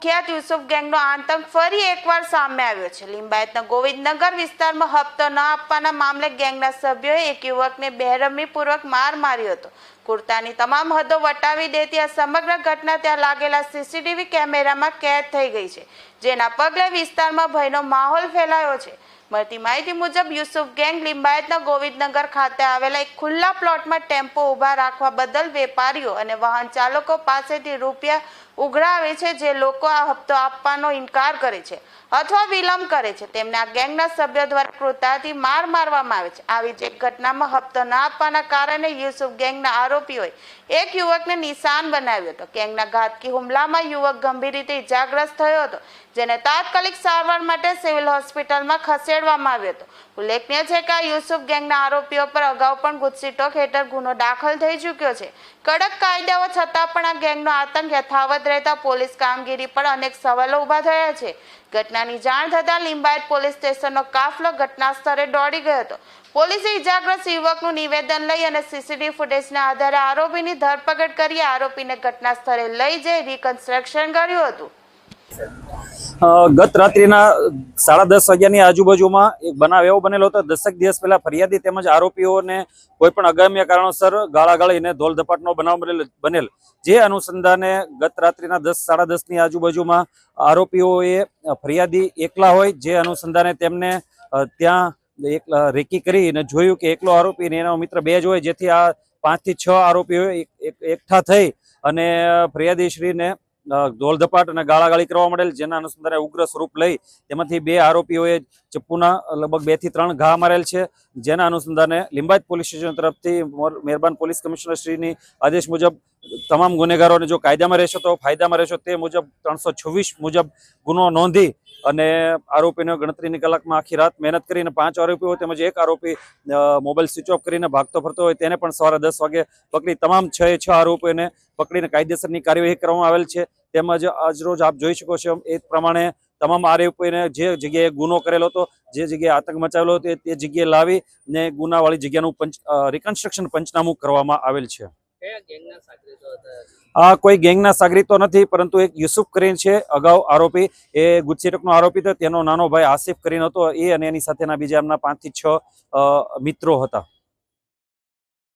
કુખ્યાત યુસુફ ગેંગનો આતંક ફરી એકવાર સામે આવ્યો છે. લિંબાયતના ગોવિંદનગર વિસ્તારમાં હપ્તો ન આપવાના મામલે ગેંગના સભ્યોએ એક યુવકને બેરમીપૂર્વક માર માર્યો હતો. કુર્તાની તમામ હદો વટાવી દેતી આ સમગ્ર ઘટના ત્યાં લાગેલા સીસીટીવી કેમેરામાં કેદ થઈ ગઈ છે, જેના પગલે વિસ્તારમાં ભયનો માહોલ ફેલાયો છે. મળતી માહિતી મુજબ, યુસુફ ગેંગ લિંબાયતના ગોવિંદનગર ખાતે આવેલા એક ખુલ્લા પ્લોટમાં ટેમ્પો ઊભા રાખવા બદલ વેપારીઓ અને વાહન ચાલકો પાસેથી રૂપિયા ઉઘરાવે છે જે લોકો આ હપ્તો આપવાનો ઇનકાર કરે છે અથવા વિલંબ કરે છે. તેમને આ ગેંગના સભ્યો દ્વારા ક્રૂરતાથી માર મારવામાં આવે છે. આવી જ એક ઘટનામાં હપ્તો ન આપવાના કારણે યુસુફ ગેંગના આરોપીઓએ એક યુવકને નિશાન બનાવ્યો હતો. ગેંગના ઘાતકી હુમલામાં યુવક ગંભીર રીતે ઇજાગ્રસ્ત થયો હતો, જેને તાત્કાલિક સારવાર માટે સિવિલ હોસ્પિટલમાં ખસેડવામાં આવ્યો હતો. ઉલ્લેખનીય છે કે આ યુસુફ ગેંગના આરોપીઓ પર અગાઉ પણ ગુજસીટોક હેઠળ ગુનો દાખલ થઈ ચૂક્યો છે. કડક કાયદાઓ છતાં પણ આ ગેંગનો આતંક યથાવત રહેતા પોલીસ કામગીરી પર અનેક સવાલો ઊભા થયા છે. ઘટનાની જાણ થતાં લિંબાયત પોલીસ સ્ટેશનનો કાફલો ઘટના સ્થળે દોડી ગયો હતો. પોલીસે ઇજાગ્રસ્ત યુવકનું નિવેદન લઈ અને સીસીટીવી ફૂટેજના આધારે આરોપીની ધરપકડ કરી આરોપીને ઘટના સ્થળે લઈ જઈ રિકન્સ્ટ્રક્શન કર્યું હતું. ગત રાત્રિના સાડા દસ વાગ્યાની આજુબાજુમાં એક બનાવ એવો બનેલો હતો. દસેક દિવસ પહેલા ફરિયાદી તેમજ આરોપીઓને કોઈ પણ અગમ્ય કારણોસર ગાળાગાળીને ધોલ ધપાટનો બનાવ બનેલ જે અનુસંધાને ગત રાત્રિના દસ સાડા દસની આજુબાજુમાં આરોપીઓએ ફરિયાદી એકલા હોય, જે અનુસંધાને તેમને ત્યાં એક રેકી કરી અને જોયું કે એકલો આરોપી અને એનો મિત્ર બે જ હોય, જેથી આ પાંચથી છ આરોપીઓ એક- એક- એકઠા થઈ અને ફરિયાદીશ્રીને ધોલધપાટ અને ગાળાગાળી કરવા માંડેલ, જેના અનુસંધાને ઉગ્ર સ્વરૂપ લઈ તેમાંથી બે આરોપીઓએ ચપ્પુના લગભગ બેથી ત્રણ ઘા મારેલ છે. જેના અનુસંધાને લિંબાયત પોલીસ સ્ટેશન તરફથી મહેરબાન પોલીસ કમિશનર શ્રીની આદેશ મુજબ તમામ ગુનેગારોને જો કાયદામાં રહેશો તો ફાયદામાં રહેશો તે મુજબ ત્રણસો મુજબ ગુનો નોંધી અને આરોપીને ગણતરીની કલાકમાં આખી રાત મહેનત કરીને પાંચ આરોપીઓ તેમજ એક આરોપી મોબાઈલ સ્વિચ ઓફ કરીને ભાગતો ફરતો હોય તેને પણ સવારે દસ વાગે પકડી તમામ છ છ આરોપીઓને પકડીને કાયદેસરની કાર્યવાહી કરવામાં આવેલ છે. તેમજ આજરોજ આપ જોઈ શકો છો એ પ્રમાણે તમામ આરોપીને જે જગ્યાએ ગુનો કરેલો હતો જે જગ્યાએ આતંક મચાવેલો હતો તે જગ્યાએ લાવી ને ગુનાવાળી જગ્યાનું પંચ રિકન્સ્ટ્રક્શન પંચનામું કરવામાં આવેલ છે. આ કોઈ ગેંગના સાગરી તો નથી પરંતુ એક યુસુફ કરીને છે અગાઉ આરોપી. એ ગુજસેટકનો આરોપી હતો તેનો નાનો ભાઈ આસિફ કરીને હતો એ અને એની સાથેના બીજા એમના પાંચથી છ મિત્રો હતા.